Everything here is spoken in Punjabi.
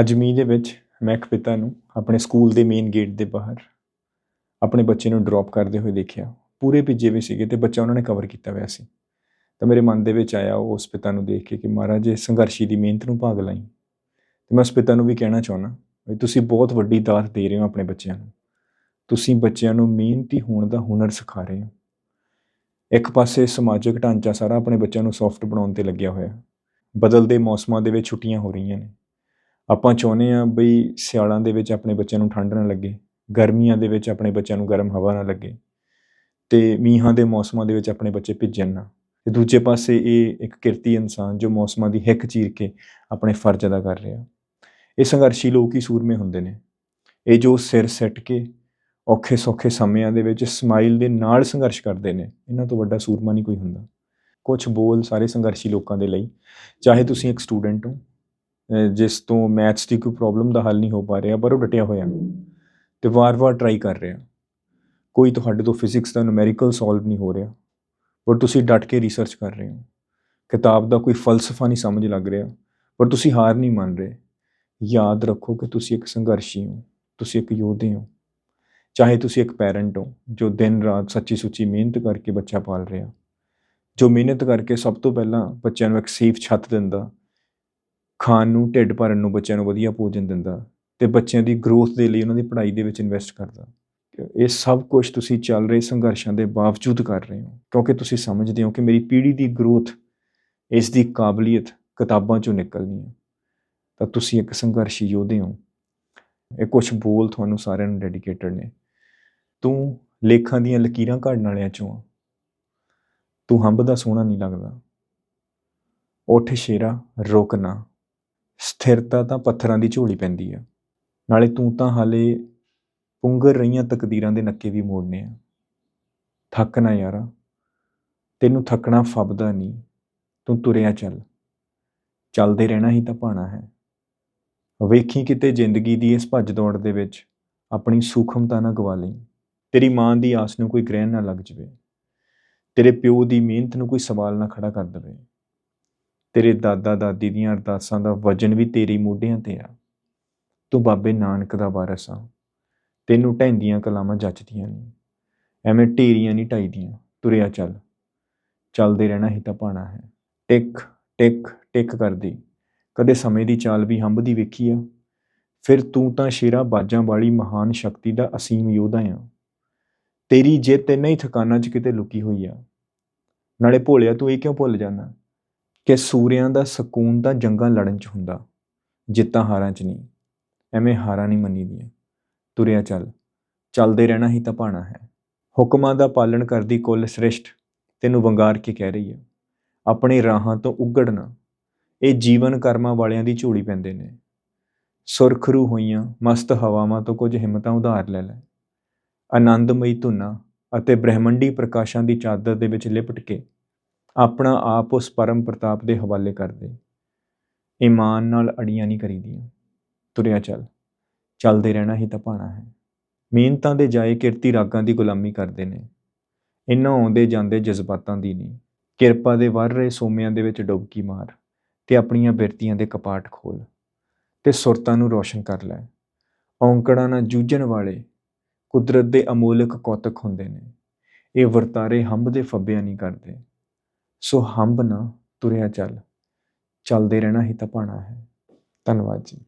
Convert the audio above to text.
ਅੱਜ ਮੀਂਹ ਦੇ ਵਿੱਚ ਮੈਂ ਇੱਕ ਪਿਤਾ ਨੂੰ ਆਪਣੇ ਸਕੂਲ ਦੇ ਮੇਨ ਗੇਟ ਦੇ ਬਾਹਰ ਆਪਣੇ ਬੱਚੇ ਨੂੰ ਡ੍ਰੌਪ ਕਰਦੇ ਹੋਏ ਦੇਖਿਆ। ਪੂਰੇ ਭਿੱਜੇ ਹੋਏ ਸੀਗੇ ਤੇ ਬੱਚਾ ਉਹਨਾਂ ਨੇ ਕਵਰ ਕੀਤਾ ਹੋਇਆ ਸੀ। ਤਾਂ ਮੇਰੇ ਮਨ ਦੇ ਵਿੱਚ ਆਇਆ ਉਸ ਪਿਤਾ ਨੂੰ ਦੇਖ ਕੇ ਕਿ ਮਹਾਰਾਜ, ਇਹ ਸੰਘਰਸ਼ੀ ਦੀ ਮਿਹਨਤ ਨੂੰ ਭਾਗ ਲਾਈ। ਤੇ ਮੈਂ ਉਸ ਪਿਤਾ ਨੂੰ ਵੀ ਕਹਿਣਾ ਚਾਹੁੰਦਾ ਵੀ ਤੁਸੀਂ ਬਹੁਤ ਵੱਡੀ ਦਾਤ ਦੇ ਰਹੇ ਹੋ ਆਪਣੇ ਬੱਚਿਆਂ ਨੂੰ। ਤੁਸੀਂ ਬੱਚਿਆਂ ਨੂੰ ਮਿਹਨਤੀ ਹੋਣ ਦਾ ਹੁਨਰ ਸਿਖਾ ਰਹੇ ਹੋ। ਇੱਕ ਪਾਸੇ ਸਮਾਜਿਕ ਢਾਂਚਾ ਸਾਰਾ ਆਪਣੇ ਬੱਚਿਆਂ ਨੂੰ ਸੌਫਟ ਬਣਾਉਣ ਤੇ ਲੱਗਿਆ ਹੋਇਆ। ਬਦਲਦੇ ਮੌਸਮਾਂ ਦੇ ਵਿੱਚ ਛੁੱਟੀਆਂ ਹੋ ਰਹੀਆਂ ਨੇ। ਆਪਾਂ ਚਾਹੁੰਦੇ ਆ ਬਈ ਸਿਆਲਾਂ ਦੇ ਵਿੱਚ ਆਪਣੇ ਬੱਚਿਆਂ ਨੂੰ ਠੰਡ ਨਾ ਲੱਗੇ, ਗਰਮੀਆਂ ਦੇ ਵਿੱਚ ਆਪਣੇ ਬੱਚਿਆਂ ਨੂੰ ਗਰਮ ਹਵਾ ਨਾ ਲੱਗੇ ਤੇ ਮੀਂਹਾਂ ਦੇ ਮੌਸਮਾਂ ਦੇ ਵਿੱਚ ਆਪਣੇ ਬੱਚੇ ਭਿੱਜਣ ਨਾ। ਤੇ ਦੂਜੇ ਪਾਸੇ ਇਹ ਇੱਕ ਕਿਰਤੀ ਇਨਸਾਨ ਜੋ ਮੌਸਮਾਂ ਦੀ ਹਿੱਕ ਚੀਰ ਕੇ ਆਪਣੇ ਫਰਜ਼ ਅਦਾ ਕਰ ਰਿਹਾ। ਇਹ ਸੰਘਰਸ਼ੀ ਲੋਕ ਹੀ ਸੂਰਮੇ ਹੁੰਦੇ ਨੇ। ਇਹ ਜੋ ਸਿਰ ਸੱਟ ਕੇ ਔਖੇ ਸੌਖੇ ਸਮਿਆਂ ਦੇ ਵਿੱਚ ਸਮਾਈਲ ਦੇ ਨਾਲ ਸੰਘਰਸ਼ ਕਰਦੇ ਨੇ, ਇਹਨਾਂ ਤੋਂ ਵੱਡਾ ਸੂਰਮਾ ਨਹੀਂ ਕੋਈ ਹੁੰਦਾ। ਕੁਝ ਬੋਲ ਸਾਰੇ ਸੰਘਰਸ਼ੀ ਲੋਕਾਂ ਦੇ ਲਈ, ਚਾਹੇ ਤੁਸੀਂ ਇੱਕ ਸਟੂਡੈਂਟ ਹੋ ਜਿਸ ਤੋਂ ਮੈਥਸ ਦੀ ਕੋਈ ਪ੍ਰੋਬਲਮ ਦਾ ਹੱਲ ਨਹੀਂ ਹੋ ਪਾ ਰਿਹਾ, ਪਰ ਉਹ ਡਟਿਆ ਹੋਇਆ। ਤੇ ਵਾਰ-ਵਾਰ ਟਰਾਈ ਕਰ ਰਿਹਾ। ਕੋਈ ਤੁਹਾਡੇ ਤੋਂ ਫਿਜ਼ਿਕਸ ਦਾ ਨੂਮੈਰੀਕਲ ਸੋਲਵ ਨਹੀਂ ਹੋ ਰਿਹਾ। ਪਰ ਤੁਸੀਂ ਡਟ ਕੇ ਰਿਸਰਚ ਕਰ ਰਹੇ ਹੋ। ਕਿਤਾਬ ਦਾ ਕੋਈ ਫਲਸਫਾ ਨਹੀਂ ਸਮਝ ਲੱਗ ਰਿਹਾ। ਪਰ ਤੁਸੀਂ ਹਾਰ ਨਹੀਂ ਮੰਨ ਰਹੇ। ਯਾਦ ਰੱਖੋ ਕਿ ਤੁਸੀਂ ਇੱਕ ਸੰਘਰਸ਼ੀ ਹੋ। ਤੁਸੀਂ ਇੱਕ ਯੋਧੇ ਹੋ। ਚਾਹੇ ਤੁਸੀਂ ਇੱਕ ਪੈਰੈਂਟ ਹੋ, ਜੋ ਦਿਨ ਰਾਤ ਸੱਚੀ ਸੁੱਚੀ ਮਿਹਨਤ ਕਰਕੇ ਬੱਚਾ ਪਾਲ ਰਿਹਾ। ਜੋ ਮਿਹਨਤ ਕਰਕੇ ਸਭ ਤੋਂ ਪਹਿਲਾਂ ਬੱਚਿਆਂ ਨੂੰ ਇੱਕ ਸੇਫ ਛੱਤ ਦਿੰਦਾ। ਖਾਣ ਨੂੰ, ਢਿੱਡ ਭਰਨ ਨੂੰ, ਬੱਚਿਆਂ ਨੂੰ ਵਧੀਆ ਭੋਜਨ ਦਿੰਦਾ ਤੇ ਬੱਚਿਆਂ ਦੀ ਗਰੋਥ ਦੇ ਲਈ ਉਹਨਾਂ ਦੀ ਪੜ੍ਹਾਈ ਦੇ ਵਿੱਚ ਇਨਵੈਸਟ ਕਰਦਾ। ਇਹ ਸਭ ਕੁਝ ਤੁਸੀਂ ਚੱਲ ਰਹੇ ਸੰਘਰਸ਼ਾਂ ਦੇ ਬਾਵਜੂਦ ਕਰ ਰਹੇ ਹੋ, ਕਿਉਂਕਿ ਤੁਸੀਂ ਸਮਝਦੇ ਹੋ ਕਿ ਮੇਰੀ ਪੀੜ੍ਹੀ ਦੀ ਗਰੋਥ ਇਸ ਦੀ ਕਾਬਲੀਅਤ ਕਿਤਾਬਾਂ ਚੋਂ ਨਿਕਲਣੀ ਹੈ। ਤਾਂ ਤੁਸੀਂ ਇੱਕ ਸੰਘਰਸ਼ੀ ਯੋਧੇ ਹੋ। ਇਹ ਕੁਝ ਬੋਲ ਤੁਹਾਨੂੰ ਸਾਰਿਆਂ ਨੂੰ ਡੈਡੀਕੇਟਡ ਨੇ। ਤੂੰ ਲੇਖਾਂ ਦੀਆਂ ਲਕੀਰਾਂ ਘੜਨ ਵਾਲਿਆਂ ਚੋਂ ਆ। ਤੂੰ ਹੰਬ ਦਾ ਸੋਹਣਾ ਨਹੀਂ ਲੱਗਦਾ। ਉੱਠ ਸ਼ੇਰਾ, ਰੁਕ ਨਾ। ਸਥਿਰਤਾ ਤਾਂ ਪੱਥਰਾਂ ਦੀ ਝੋਲੀ ਪੈਂਦੀ ਆ। ਨਾਲੇ ਤੂੰ ਤਾਂ ਹਾਲੇ ਪੁੰਗਰ ਰਹੀਆਂ ਤਕਦੀਰਾਂ ਦੇ ਨੱਕੇ ਵੀ ਮੋੜਨੇ ਆ। ਥੱਕ ਨਾ ਯਾਰਾ। ਤੈਨੂੰ ਥੱਕਣਾ ਫੱਬਦਾ ਨਹੀਂ। ਤੂੰ ਤੁਰਿਆ ਚੱਲ। ਚੱਲਦੇ ਰਹਿਣਾ ਹੀ ਤਾਂ ਭਾਣਾ ਹੈ। ਵੇਖੀ ਕਿਤੇ ਜ਼ਿੰਦਗੀ ਦੀ ਇਸ ਭੱਜ ਦੌੜ ਦੇ ਵਿੱਚ ਆਪਣੀ ਸੂਖਮਤਾ ਨਾ ਗਵਾ ਲਈ। ਤੇਰੀ ਮਾਂ ਦੀ ਆਸ ਨੂੰ ਕੋਈ ਗ੍ਰਹਿਣ ਨਾ ਲੱਗ ਜਵੇ। ਤੇਰੇ ਪਿਓ ਦੀ ਮਿਹਨਤ ਨੂੰ ਕੋਈ ਸਵਾਲ ਨਾ ਖੜਾ ਕਰ ਦੇਵੇ। ਤੇਰੇ ਦਾਦਾ ਦਾਦੀ ਦੀਆਂ ਅਰਦਾਸਾਂ ਦਾ ਵਜਨ ਵੀ ਤੇਰੀ ਮੋਢਿਆਂ ਤੇ ਆ। ਤੂੰ ਬਾਬੇ ਨਾਨਕ ਦਾ ਵਾਰਸ ਆ। ਤੈਨੂੰ ਢੈਂਦੀਆਂ ਕਲਾਮਾਂ ਜੱਚਦੀਆਂ ਨਹੀਂ। ਐਵੇਂ ਢੇਰੀਆਂ ਨਹੀਂ ਢਾਈਦੀਆਂ ਤੁਰਿਆ ਚੱਲ। ਚੱਲਦੇ ਰਹਿਣਾ ਹੀ ਤਾਂ ਪਾਣਾ ਹੈ। ਟਿਕ ਟਿਕ ਟਿਕ ਕਰਦੀ। ਕਦੇ ਸਮੇਂ ਦੀ ਚਾਲ ਵੀ ਹੰਭਦੀ ਵੇਖੀ ਆ। ਫਿਰ ਤੂੰ ਤਾਂ ਸ਼ੇਰਾ ਬਾਜਾਂ ਵਾਲੀ ਮਹਾਨ ਸ਼ਕਤੀ ਦਾ ਅਸੀਮ ਯੋਧਾ ਆ। ਤੇਰੀ ਜਿੱਤ ਇੰਨਾ ਹੀ ਥਕਾਨਾਂ 'ਚ ਕਿਤੇ ਲੁਕੀ ਹੋਈ ਆ। ਨਾਲੇ ਭੋਲਿਆ ਤੂੰ ਇਹ ਕਿਉਂ ਭੁੱਲ ਜਾਂਦਾ? ਕਿ ਸੂਰਿਆਂ ਦਾ ਸਕੂਨ ਤਾਂ ਜੰਗਾਂ ਲੜਨ 'ਚ ਹੁੰਦਾ, ਜਿੱਤਾਂ ਹਾਰਾਂ 'ਚ ਨਹੀਂ। ਐਵੇਂ ਹਾਰਾਂ ਨਹੀਂ ਮੰਨੀਦੀਆਂ। ਤੁਰਿਆ ਚੱਲ, ਚੱਲਦੇ ਰਹਿਣਾ ਹੀ ਤਾਂ ਭਾਣਾ ਹੈ। ਹੁਕਮਾਂ ਦਾ ਪਾਲਣ ਕਰਦੀ ਕੁੱਲ ਸ੍ਰਿਸ਼ਟ, ਤੈਨੂੰ ਵੰਗਾਰ ਕੇ ਕਹਿ ਰਹੀ ਹੈ? ਆਪਣੇ ਰਾਹਾਂ ਤੋਂ ਉਗੜਨਾ, ਇਹ ਜੀਵਨ ਕਰਮਾਂ ਵਾਲਿਆਂ ਦੀ ਝੋਲੀ ਪੈਂਦੇ ਨੇ। ਸੁਰਖਰੂ ਹੋਈਆਂ, ਮਸਤ ਹਵਾਵਾਂ ਤੋਂ ਕੁਝ ਹਿੰਮਤਾਂ ਉਧਾਰ ਲੈ ਲੈ। ਆਨੰਦਮਈ ਧੁਨਾ ਅਤੇ ਬ੍ਰਹਿਮੰਡੀ ਪ੍ਰਕਾਸ਼ਾਂ ਦੀ ਚਾਦਰ ਦੇ ਵਿੱਚ ਲਿਪਟ ਕੇ ਆਪਣਾ ਆਪ ਉਸ ਪਰਮ ਪ੍ਰਤਾਪ ਦੇ ਹਵਾਲੇ ਕਰ ਦੇ ਈਮਾਨ ਨਾਲ ਅੜੀਆਂ ਨਹੀਂ ਕਰੀਦੀਆਂ। ਤੁਰਿਆ ਚੱਲ। ਚੱਲਦੇ ਰਹਿਣਾ ਹੀ ਤਾਂ ਪਾਣਾ ਹੈ। ਮਿਹਨਤਾਂ ਦੇ ਜਾਏ ਕਿਰਤੀ ਰਾਗਾਂ ਦੀ ਗੁਲਾਮੀ ਕਰਦੇ ਨੇ। ਇਹਨਾਂ ਆਉਂਦੇ ਜਾਂਦੇ ਜਜ਼ਬਾਤਾਂ ਦੀ ਨਹੀਂ। ਕਿਰਪਾ ਦੇ ਵਰ ਰਹੇ ਸੋਮਿਆਂ ਦੇ ਵਿੱਚ ਡੁਬਕੀ ਮਾਰ ਤੇ ਆਪਣੀਆਂ ਬਿਰਤੀਆਂ ਦੇ ਕਪਾਟ ਖੋਲ ਤੇ ਸੁਰਤਾਂ ਨੂੰ ਰੋਸ਼ਨ ਕਰ ਲੈ। ਔਂਕੜਾਂ ਨਾਲ ਜੂਝਣ ਵਾਲੇ ਕੁਦਰਤ ਦੇ ਅਮੋਲਕ ਕੌਤਕ ਹੁੰਦੇ ਨੇ। ਇਹ ਵਰਤਾਰੇ ਹੰਬ ਦੇ ਫੱਬਿਆਂ ਨਹੀਂ ਕਰਦੇ। ਸੋ ਹੰਬ ਨਾ ਤੁਰਿਆ ਚੱਲ। ਚੱਲਦੇ ਰਹਿਣਾ ਹੀ ਤਾਂ ਭਾਣਾ ਹੈ। ਧੰਨਵਾਦ ਜੀ।